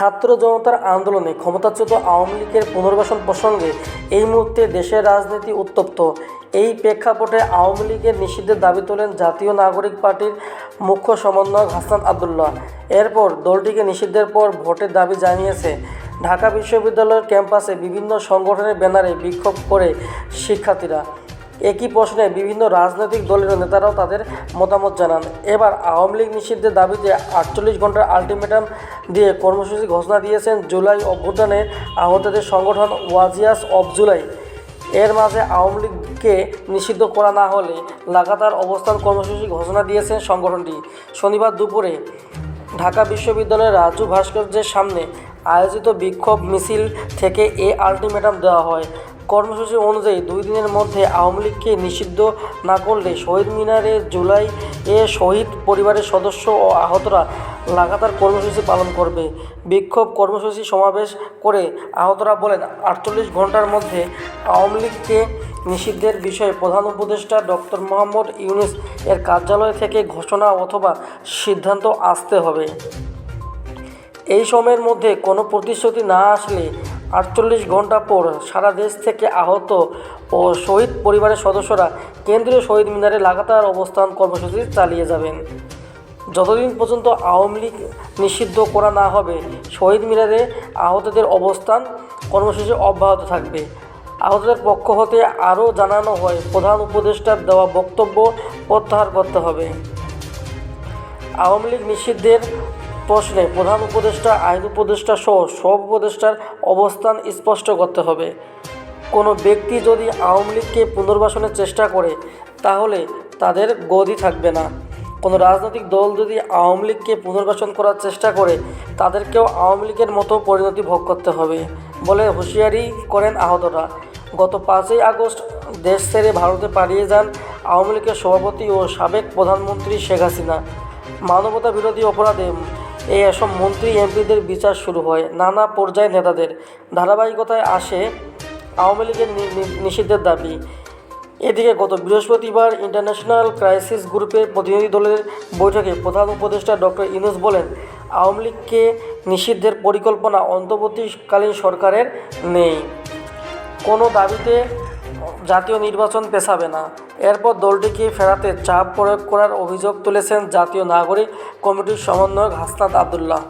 ছাত্র জনতার আন্দোলনে ক্ষমতাচ্যুত আওয়ামী লীগের পুনর্বাসন প্রসঙ্গে এই মুহূর্তে দেশের রাজনীতি উত্তপ্ত। এই প্রেক্ষাপটে আওয়ামী লীগের নিষিদ্ধের দাবি তোলেন জাতীয় নাগরিক পার্টির মুখ্য সমন্বয়ক হাসান আবদুল্লাহ। এরপর দলটিকে নিষিদ্ধের পর ভোটের দাবি জানিয়েছে। ঢাকা বিশ্ববিদ্যালয়ের ক্যাম্পাসে বিভিন্ন সংগঠনের ব্যানারে বিক্ষোভ করে শিক্ষার্থীরা। একই প্রশ্নে বিভিন্ন রাজনৈতিক দলের নেতারাও তাদের মতামত জানান। এবার আওয়ামী লীগ নিষিদ্ধের দাবিতে আটচল্লিশ ঘণ্টার আলটিমেটাম দিয়ে কর্মসূচি ঘোষণা দিয়েছেন জুলাই অভ্যুত্থানে আহতদের সংগঠন ওয়াজিয়াস অব জুলাই। এর মাঝে আওয়ামী লীগকে নিষিদ্ধ করা না হলে লাগাতার অবস্থান কর্মসূচি ঘোষণা দিয়েছে সংগঠনটি। শনিবার দুপুরে ঢাকা বিশ্ববিদ্যালয়ের রাজু ভাস্কর্যের সামনে আয়োজিত বিক্ষোভ মিছিল থেকে এ আলটিমেটাম দেওয়া হয়। কর্মসূচি অনুযায়ী দুই দিনের মধ্যে আওয়ামী লীগকে নিষিদ্ধ না করলে শহীদ মিনারে জুলাই এ শহীদ পরিবারের সদস্য ও আহতরা লাগাতার কর্মসূচি পালন করবে। বিক্ষোভ কর্মসূচি সমাবেশ করে আহতরা বলেন, আটচল্লিশ ঘণ্টার মধ্যে আওয়ামী লীগকে নিষিদ্ধের বিষয়ে প্রধান উপদেষ্টা ডক্টর মোহাম্মদ ইউনুস এর কার্যালয় থেকে ঘোষণা অথবা সিদ্ধান্ত আসতে হবে। এই সময়ের মধ্যে কোনো প্রতিশ্রুতি না আসলে আটচল্লিশ ঘণ্টা পর সারা দেশ থেকে আহত ও শহীদ পরিবারের সদস্যরা কেন্দ্রীয় শহীদ মিনারে লাগাতার অবস্থান কর্মসূচি চালিয়ে যাবেন। যতদিন পর্যন্ত আওয়ামী লীগ নিষিদ্ধ করা না হবে, শহীদ মিনারে আহতদের অবস্থান কর্মসূচি অব্যাহত থাকবে। আহতদের পক্ষ হতে আরও জানানো হয়, প্রধান উপদেষ্টার দেওয়া বক্তব্য প্রত্যাহার করতে হবে। আওয়ামী লীগ নিষিদ্ধের প্রশ্নে প্রধান উপদেষ্টা, আইন উপদেষ্টা সহ সব উপদেষ্টার অবস্থান স্পষ্ট করতে হবে। কোনো ব্যক্তি যদি আওয়ামী লীগকে পুনর্বাসনের চেষ্টা করে, তাহলে তাদের গদি থাকবে না। কোনো রাজনৈতিক দল যদি আওয়ামী লীগকে পুনর্বাসন করার চেষ্টা করে, তাদেরকেও আওয়ামী লীগের মতো পরিণতি ভোগ করতে হবে বলে হুঁশিয়ারি করেন আহতরা। গত পাঁচই আগস্ট দেশ ছেড়ে ভারতে পালিয়ে যান আওয়ামী লীগের সভাপতি ও সাবেক প্রধানমন্ত্রী শেখ হাসিনা। মানবতা বিরোধী অপরাধে এই এসব মন্ত্রী এমপিদের বিচার শুরু হয়। নানা পর্যায়ের নেতাদের ধারাবাহিকতায় আসে আওয়ামী লীগের নিষিদ্ধের দাবি। এদিকে গত বৃহস্পতিবার ইন্টারন্যাশনাল ক্রাইসিস গ্রুপের প্রতিনিধি দলের বৈঠকে প্রধান উপদেষ্টা ডক্টর ইউনুস বলেন, আওয়ামী লীগকে নিষিদ্ধের পরিকল্পনা অন্তর্বর্তীকালীন সরকারের নেই। কোনো দাবিতে জাতীয় নির্বাচন পেছাবে না। এরপর দলটিকে ফেরাতে চাপ প্রয়োগ করার অভিযোগ তুলেছেন জাতীয় নাগরিক কমিটির সমন্বয়ক হাসনাত আবদুল্লাহ।